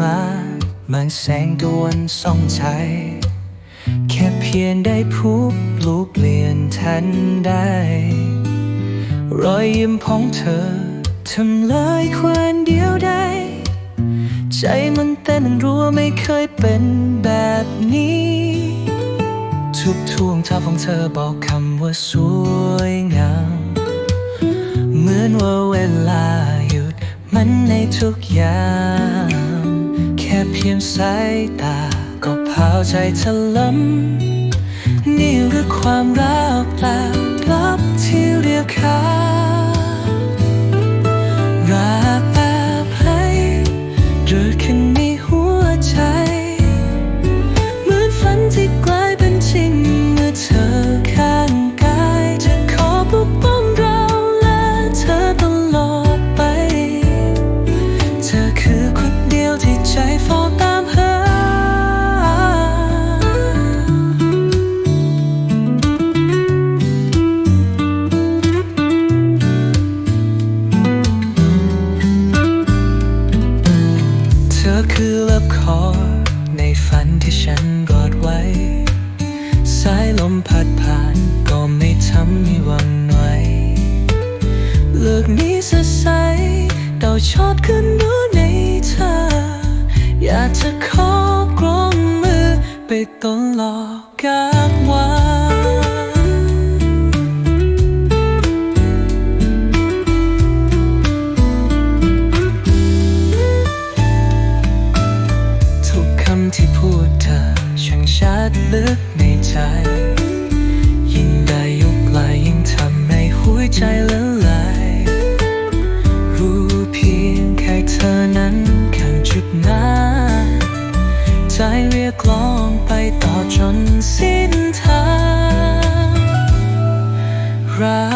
มาเหมือนแสงตะวันส่องใจแค่เพียงได้พูบลูกเปลี่ยนทันได้ รอยยิ้มของเธอทำลายความเดียวได้ ใจมันเต้นรัวไม่เคยเป็นแบบนี้ทุกท่วงท่าของเธอบอกคำว่าสวยงามเหมือนว่าเวลา มันในทุกอย่างแค่เพียงสายตา ก็พาใจถล่มนี่หรือความรักเปล่า พัดผ่านก็ไม่ทำให้วั่นไหวเลือกนี้สดใสดาวชอดขึ้นรู้ในเธอ อยากจะขอกรองมือไปตลอดกากวันทุกคำที่พูดเธอช่างชัดลึกในใจ ใจเรียกร้องไปต่อจนสิ้นทางรัก